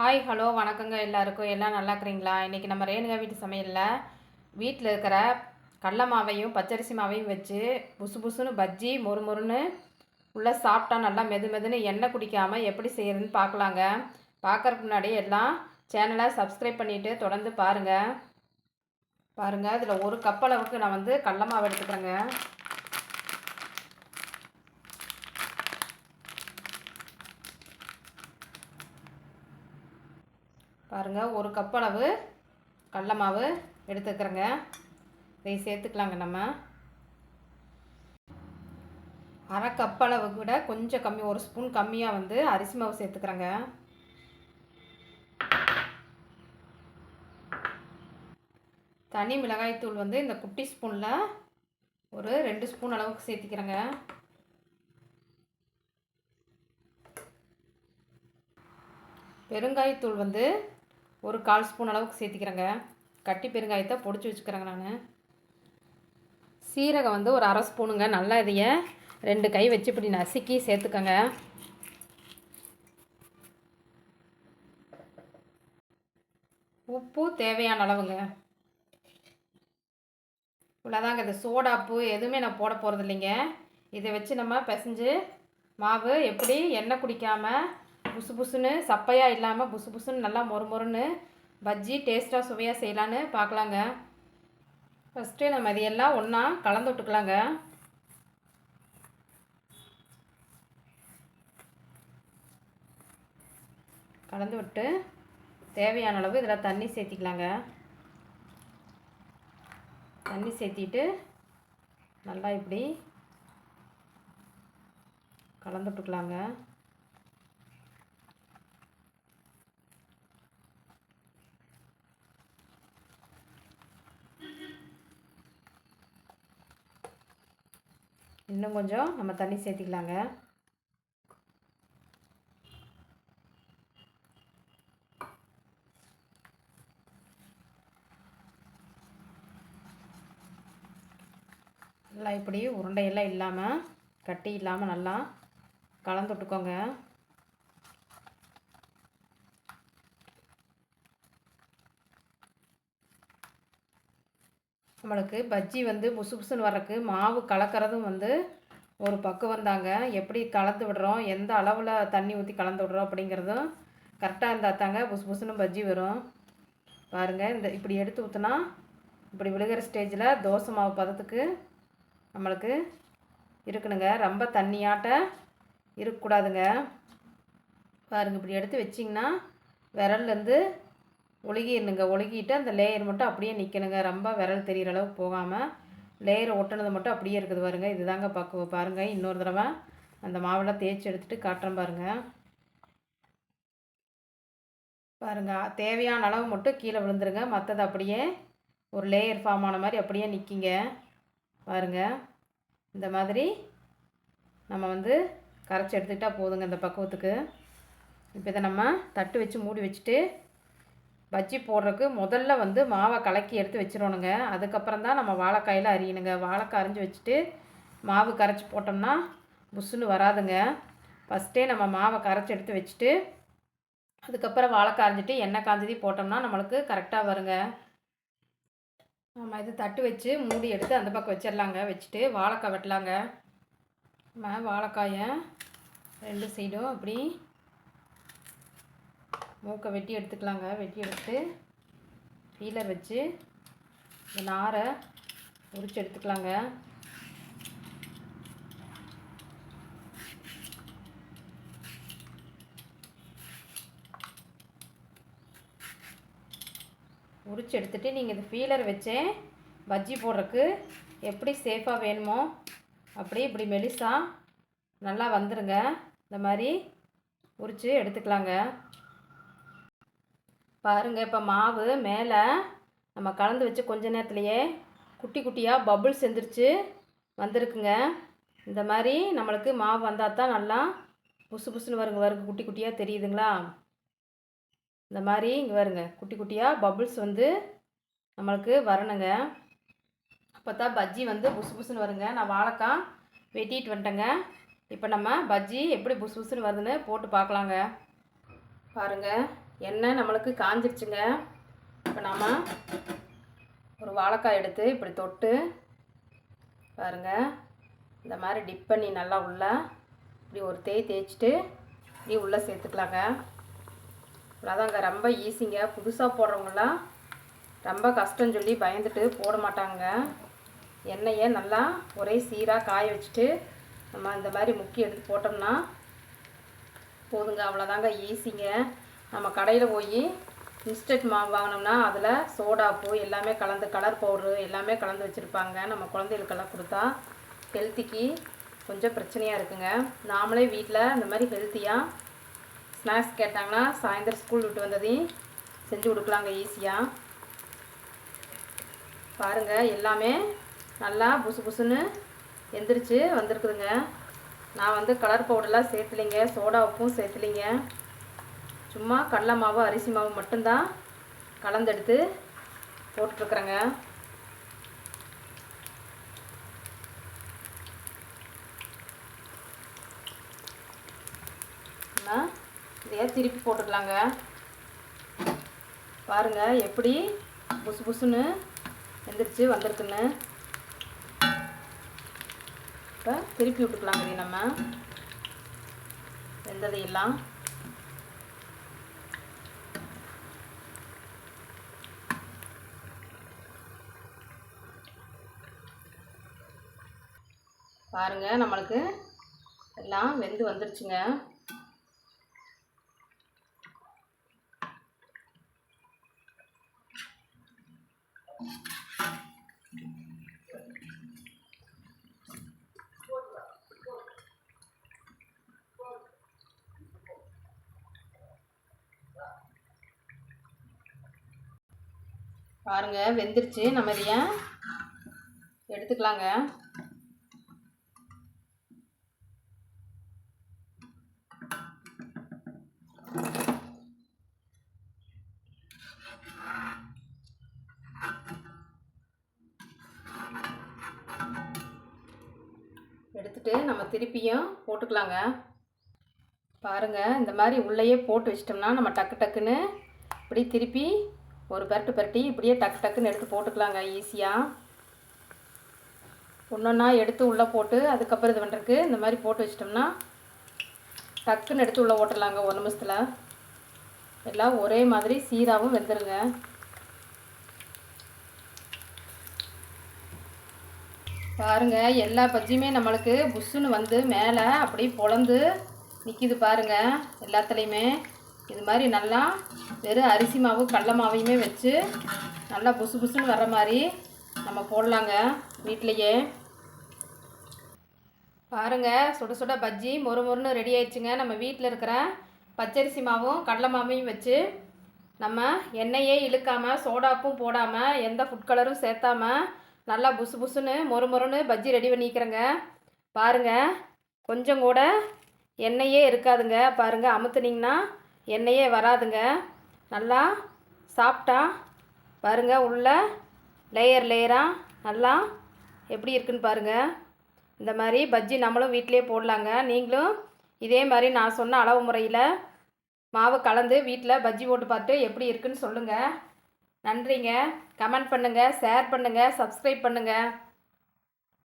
Hi hello வணக்கங்க எல்லாருக்கும். எல்லாம் நல்லா இருக்கிறீங்களா? இன்றைக்கி நம்ம ரேணுகா வீட்டு சமையலில் வீட்டில் இருக்கிற கடல மாவையும் பச்சரிசி மாவையும் வச்சு புசு புசுன்னு பஜ்ஜி மொறு மொறுன்னு உள்ளே சாப்பிட்டா நல்லா மெது மெதுன்னு எண்ணெய் குடிக்காமல் எப்படி செய்கிறதுன்னு பார்க்கலாங்க. பார்க்கறதுக்கு முன்னாடி எல்லாம் சேனலை சப்ஸ்கிரைப் பண்ணிவிட்டு தொடர்ந்து பாருங்கள் பாருங்கள் இதில் ஒரு கப் அளவுக்கு நான் வந்து கடல மாவு எடுத்துக்கிறேங்க. பாருங்கள் ஒரு கப் அளவு கடல மாவு எடுத்துக்கிறேங்க. இதை சேர்த்துக்கலாங்க நம்ம. அரை கப் அளவு கூட கொஞ்சம் கம்மி ஒரு ஸ்பூன் கம்மியாக வந்து அரிசி மாவு சேர்த்துக்கிறேங்க. தனி மிளகாய்த்தூள் வந்து இந்த குட்டி ஸ்பூனில் ஒரு ரெண்டு ஸ்பூன் அளவுக்கு சேர்த்திக்கிறேங்க. பெருங்காயத்தூள் வந்து ஒரு கால் ஸ்பூன் அளவுக்கு சேர்த்திக்கிறேங்க. கட்டி பெருங்காயத்தை பொடிச்சு வச்சுக்கிறேங்க நான். சீரகம் வந்து ஒரு அரை ஸ்பூனுங்க. நல்லா இதைய ரெண்டு கை வச்சு இப்படி நசுக்கி சேர்த்துக்கோங்க. உப்பு தேவையான அளவுங்க. இவ்வளோதாங்க. இது சோடாப்பு எதுவுமே நான் போட போகிறது இல்லைங்க இதை வச்சு நம்ம பிசைஞ்சு மாவு எப்படி எண்ணெய் குடிக்காமல் புசு புசுன்னு சப்பையாக இல்லாமல் புசு புசுன்னு நல்லா மொறு மொறுன்னு பஜ்ஜி டேஸ்ட்டாக சுவையாக செய்யலான்னு பார்க்கலாங்க ஃபஸ்ட்டு நம்ம இதையெல்லாம் ஒன்றா கலந்து விட்டுக்கலாங்க. கலந்து விட்டு தேவையான அளவு இதில் தண்ணி சேர்த்திக்கலாங்க. தண்ணி சேர்த்திட்டு நல்லா இப்படி கலந்து இன்னும் கொஞ்சம் நம்ம தண்ணி சேர்த்திக்கலாங்க. நல்லா இப்படி உருண்டையெல்லாம் இல்லாமல் கட்டி இல்லாமல் நல்லா கலந்து விட்டுக்கோங்க. நம்மளுக்கு பஜ்ஜி வந்து புசு புசுன்னு வர்றதுக்கு மாவு கலக்கிறதும் வந்து ஒரு பக்குவம் தாங்க. எப்படி கலந்து விடுறோம் எந்த அளவில் தண்ணி ஊற்றி கலந்து விடுறோம் அப்படிங்கிறதும் கரெக்டாக இருந்தால் தாங்க புசு புசுன்னு பஜ்ஜி வரும். பாருங்கள் இந்த இப்படி எடுத்து ஊற்றினா இப்படி விழுகிற ஸ்டேஜில் தோசை மாவு பதத்துக்கு நம்மளுக்கு இருக்கணுங்க. ரொம்ப தண்ணியாட்ட இருக்கக்கூடாதுங்க. பாருங்கள் இப்படி எடுத்து வச்சிங்கன்னா விரல்லேருந்து ஒழுகிடணுங்க ஒழுகிட்டு அந்த லேயர் மட்டும் அப்படியே நிற்கணுங்க ரொம்ப விரல் தெரிகிற அளவுக்கு போகாமல் லேயரை ஒட்டினது மட்டும் அப்படியே இருக்குது பாருங்க. இதுதாங்க பக்குவம். பாருங்கள் இன்னொரு தடவை அந்த மாவெல்லாம் தேய்ச்சி எடுத்துகிட்டு காட்டுறேன் பாருங்கள் பாருங்கள் தேவையான அளவு மட்டும் கீழே விழுந்துருங்க. மற்றது அப்படியே ஒரு லேயர் ஃபார்ம் ஆன மாதிரி அப்படியே நிற்கிங்க பாருங்கள் இந்த மாதிரி நம்ம வந்து கரைச்சி எடுத்துக்கிட்டால் போதுங்க இந்த பக்குவத்துக்கு. இப்போ இதை நம்ம தட்டு வச்சு மூடி வச்சுட்டு பஜ்ஜி போடுறதுக்கு முதல்ல வந்து மாவை கலக்கி எடுத்து வச்சிடணுங்க. அதுக்கப்புறம் தான் நம்ம வாழைக்காயில் அரியணுங்க. வாழைக்காய் அரிஞ்சு வச்சுட்டு மாவு கரைச்சி போட்டோம்னா புஷ்ஷுன்னு வராதுங்க. ஃபஸ்ட்டே நம்ம மாவை கரைச்சி எடுத்து வச்சுட்டு அதுக்கப்புறம் வாழைக்காய் அரைஞ்சிட்டு எண்ணெய் காஞ்சதி போட்டோம்னா நம்மளுக்கு கரெக்டாக வருங்க. நம்ம இது தட்டு வச்சு மூடி எடுத்து அந்த பக்கம் வச்சிடலாங்க. வச்சுட்டு வாழைக்காய் வெட்டலாங்க. நம்ம வாழைக்காயை ரெண்டு சைடும் அப்படி மூக்கை வெட்டி எடுத்துக்கலாங்க. வெட்டி எடுத்து பீலர் வச்சு இந்த நாரை உரிச்சு எடுத்துக்கலாங்க. உரிச்சு எடுத்துகிட்டு நீங்கள் இந்த ஃபீலர் வச்சே பஜ்ஜி போடுறதுக்கு எப்படி சேஃபாக வேணுமோ அப்படி இப்படி மெலிசா நல்லா வந்துடுங்க இந்த மாதிரி உரித்து எடுத்துக்கலாங்க. பாருங்கள் இப்போ மாவு மேலே நம்ம கலந்து வச்சு கொஞ்ச நேரத்துலையே குட்டி குட்டியாக பபுள்ஸ் எந்திரிச்சு வந்திருக்குங்க. இந்த மாதிரி நம்மளுக்கு மாவு வந்தால் தான் நல்லா புசு புசுன்னு வருங்க வருங்க. குட்டி குட்டியாக தெரியுதுங்களா? இந்த மாதிரி இங்கே வருங்க. குட்டி குட்டியாக பபுள்ஸ் வந்து நம்மளுக்கு வரணுங்க. அப்போ தான் பஜ்ஜி வந்து புசு புசுன்னு வருங்க. நான் வாழைக்காய் வெட்டிட்டு வந்துட்டேங்க. இப்போ நம்ம பஜ்ஜி எப்படி புசு புசுன்னு வருதுன்னு போட்டு பார்க்கலாங்க. பாருங்கள் எண்ணெய் நம்மளுக்கு காஞ்சிருச்சுங்க. இப்போ நாம் ஒரு வாழைக்காய் எடுத்து இப்படி தொட்டு பாருங்கள் இந்த மாதிரி டிப் பண்ணி நல்லா உள்ள இப்படி ஒரு தேய் தேய்ச்சிட்டு இப்படி உள்ளே சேர்த்துக்கலாங்க. அவ்வளோதாங்க ரொம்ப ஈஸிங்க புதுசாக போடுறவங்களாம் ரொம்ப கஷ்டம் சொல்லி பயந்துட்டு போட மாட்டாங்க எண்ணெயை நல்லா ஒரே சீராக காய வச்சுட்டு நம்ம இந்த மாதிரி முக்கி எடுத்து போட்டோம்னா போதுங்க. அவ்வளோதாங்க ஈஸிங்க நம்ம கடையில் போய் இன்ஸ்டன்ட் மாவு வாங்கினோம்னா அதில் சோடாப்பு எல்லாமே கலந்து கலர் பவுட்ரு எல்லாமே கலந்து வச்சுருப்பாங்க. நம்ம குழந்தைகளுக்கெல்லாம் கொடுத்தா ஹெல்த்திக்கு கொஞ்சம் பிரச்சனையாக இருக்குங்க. நாமளே வீட்டில் இந்த மாதிரி ஹெல்த்தியாக ஸ்நாக்ஸ் கேட்டாங்கன்னா சாயந்தரம் ஸ்கூல் விட்டு வந்ததையும் செஞ்சு கொடுக்கலாங்க ஈஸியாக பாருங்கள் எல்லாமே நல்லா புசு புசுன்னு எந்திரிச்சு வந்திருக்குதுங்க. நான் வந்து கலர் பவுடர்லாம் சேர்த்துலிங்க சோடா உப்பும் சேர்த்துலிங்க. சும்மா கடலை மாவு அரிசி மாவு மட்டும்தான் கலந்தெடுத்து போட்டுருக்குறேங்க இதையே திருப்பி போட்டுக்கலாங்க. பாருங்கள் எப்படி புசு புசுன்னு எந்திரிச்சு வந்திருக்குன்னு. இப்போ திருப்பி விட்டுக்கலாங்க இதை நம்ம. வெந்ததையெல்லாம். பாருங்க நம்மளுக்கு எல்லாம் வெந்து வந்துருச்சுங்க. பாருங்க வெந்துருச்சு. நம்ம இதைய எடுத்துக்கலாங்க. எடுத்துகிட்டு நம்ம திருப்பியும் போட்டுக்கலாங்க. பாருங்கள் இந்த மாதிரி உள்ளேயே போட்டு வச்சிட்டோம்னா நம்ம டக்கு டக்குன்னு இப்படி திருப்பி ஒரு பரட்டு பரட்டி இப்படியே டக்கு டக்குன்னு எடுத்து போட்டுக்கலாங்க ஈஸியாக ஒன்றொன்னா எடுத்து உள்ளே போட்டு அதுக்கப்புறம் இது பண்ணுறதுக்கு இந்த மாதிரி போட்டு வச்சிட்டோம்னா டக்குன்னு எடுத்து உள்ளே ஓட்டலாங்க ஒரு நிமிஷத்தில். எல்லாம் ஒரே மாதிரி சீராகவும் வெந்துருங்க. பாருங்க எல்லா பஜ்ஜியுமே நம்மளுக்கு புஷ்ஷுன்னு வந்து மேலே அப்படியே பொழந்து நிற்கிது பாருங்க எல்லாத்துலேயுமே. இது மாதிரி நல்லா வெறும் அரிசி மாவு கடல மாவையுமே வச்சு நல்லா புசு புசுன்னு வர்ற மாதிரி நம்ம போடலாங்க வீட்லேயே. பாருங்க சுட சுட பஜ்ஜி மொறு மொறுன்னு ரெடி ஆயிடுச்சுங்க. நம்ம வீட்டில் இருக்கிற பச்சரிசி மாவும் கடலை மாவையும் வச்சு நம்ம எண்ணெயே இழுக்காமல் சோடாப்பும் போடாமல் எந்த ஃபுட் கலரும் சேர்த்தாம நல்லா புசு புசுன்னு மொறு மொறுன்னு பஜ்ஜி ரெடி பண்ணிக்கிறேங்க. பாருங்கள் கொஞ்சம் கூட எண்ணெயே இருக்காதுங்க. பாருங்கள் அமுத்துனீங்கன்னா எண்ணெயே வராதுங்க. நல்லா சாப்பிட்டா பாருங்கள் உள்ள லேயர் லேயராக நல்லா எப்படி இருக்குன்னு பாருங்கள் இந்த மாதிரி பஜ்ஜி நம்மளும் வீட்டிலே போடலாங்க. நீங்களும் இதே மாதிரி நான் சொன்ன அளவு முறையில் மாவு கலந்து வீட்டில் பஜ்ஜி போட்டு பார்த்து எப்படி இருக்குன்னு சொல்லுங்கள் நன்றிங்க. கமெண்ட் பண்ணுங்கள் ஷேர் பண்ணுங்கள் சப்ஸ்கிரைப் பண்ணுங்கள்